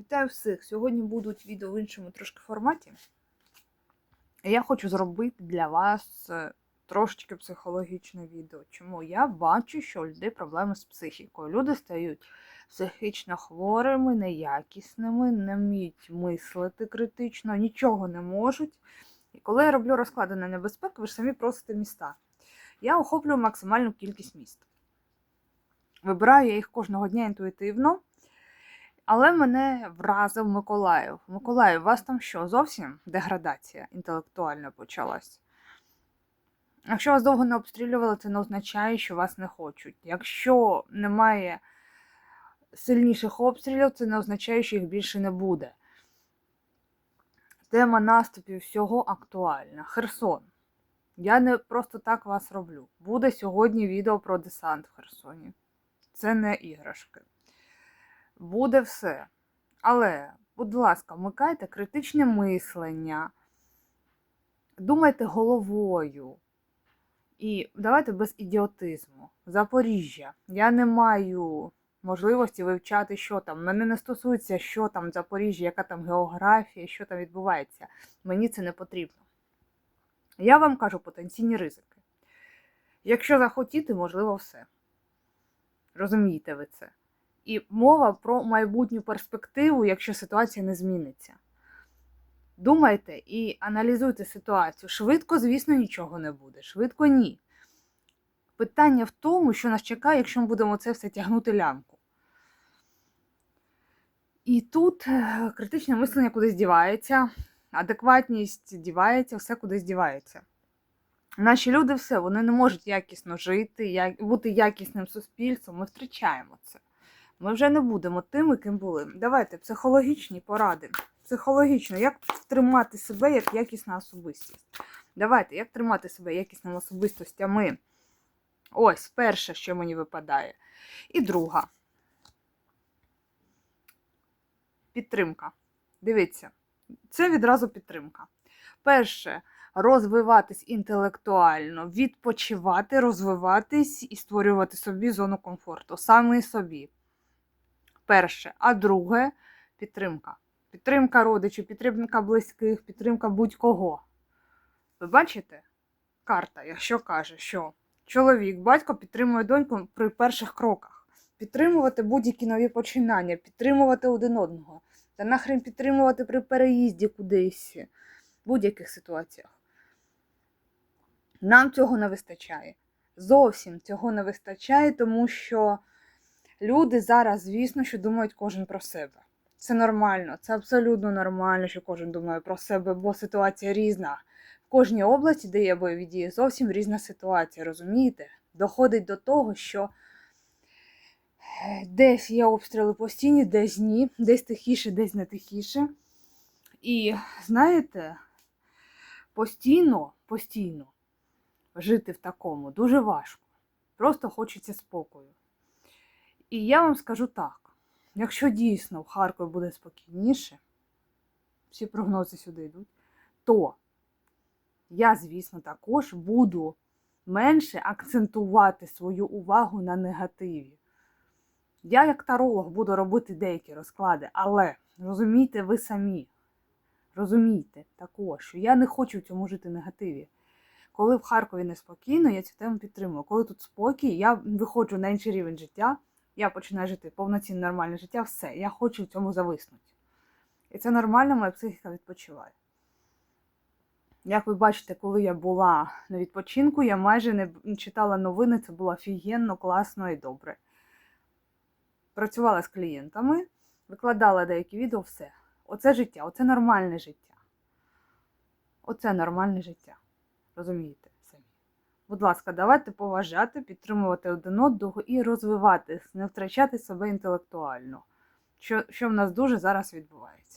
Вітаю всіх! Сьогодні будуть відео в іншому трошки форматі. Я хочу зробити для вас е, трошечки психологічне відео. Чому я бачу, що у людей проблеми з психікою. Люди стають психічно хворими, неякісними, не вміють мислити критично, нічого не можуть. І коли я роблю розклади на небезпеку, ви ж самі просите міста. Я охоплюю максимальну кількість міст. Вибираю я їх кожного дня інтуїтивно. Але мене вразив Миколаїв. Миколаїв, у вас там що? Зовсім деградація інтелектуальна почалась? Якщо вас довго не обстрілювали, це не означає, що вас не хочуть. Якщо немає сильніших обстрілів, це не означає, що їх більше не буде. Тема наступів всього актуальна. Херсон. Я не просто так вас роблю. Буде сьогодні відео про десант в Херсоні. Це не іграшки буде все. Але, будь ласка, вмикайте критичне мислення, думайте головою. І давайте без ідіотизму. Запоріжжя. Я не маю можливості вивчати, що там. Мене не стосується, що там Запоріжжя, яка там географія, що там відбувається. Мені це не потрібно. Я вам кажу потенційні ризики. Якщо захотіти, можливо, все. Розумієте ви це? І мова про майбутню перспективу, якщо ситуація не зміниться. Думайте і аналізуйте ситуацію. Швидко, звісно, нічого не буде. Швидко ні. Питання в тому, що нас чекає, якщо ми будемо це все тягнути лямку. І тут е, критичне мислення кудись дівається, адекватність дівається, все кудись дівається. Наші люди все, вони не можуть якісно жити, бути якісним суспільством, ми втрачаємо це. Ми вже не будемо тими, ким були. Давайте психологічні поради. Психологічно, як тримати себе як якісна особистість. Давайте, як тримати себе якісними особистостями. Ось, перше, що мені випадає. І друга. Підтримка. Дивіться, це відразу підтримка. Перше, розвиватись інтелектуально, відпочивати, розвиватись і створювати собі зону комфорту. Саме собі перше. А друге підтримка. Підтримка родичів, підтримка близьких, підтримка будь-кого. Ви бачите? Карта, якщо каже, що чоловік, батько підтримує доньку при перших кроках. Підтримувати будь-які нові починання, підтримувати один одного. Та нахрен підтримувати при переїзді кудись, в будь-яких ситуаціях. Нам цього не вистачає. Зовсім цього не вистачає, тому що Люди зараз, звісно, що думають кожен про себе. Це нормально, це абсолютно нормально, що кожен думає про себе, бо ситуація різна. В кожній області, де є бойові дії, зовсім різна ситуація, розумієте? Доходить до того, що десь є обстріли постійні, десь ні, десь тихіше, десь не тихіше. І знаєте, постійно, постійно жити в такому дуже важко. Просто хочеться спокою. І я вам скажу так: якщо дійсно в Харкові буде спокійніше, всі прогнози сюди йдуть, то я, звісно, також буду менше акцентувати свою увагу на негативі. Я, як таролог, буду робити деякі розклади, але розумійте ви самі, розумійте також, що я не хочу в цьому жити негативі. Коли в Харкові неспокійно, я цю тему підтримую. Коли тут спокій, я виходжу на інший рівень життя я починаю жити повноцінне нормальне життя, все, я хочу в цьому зависнути. І це нормально, моя психіка відпочиває. Як ви бачите, коли я була на відпочинку, я майже не читала новини, це було офігенно, класно і добре. Працювала з клієнтами, викладала деякі відео, все. Оце життя, оце нормальне життя. Оце нормальне життя. Розумієте? Будь ласка, давайте поважати, підтримувати один одного і розвиватись, не втрачати себе інтелектуально, що, що в нас дуже зараз відбувається.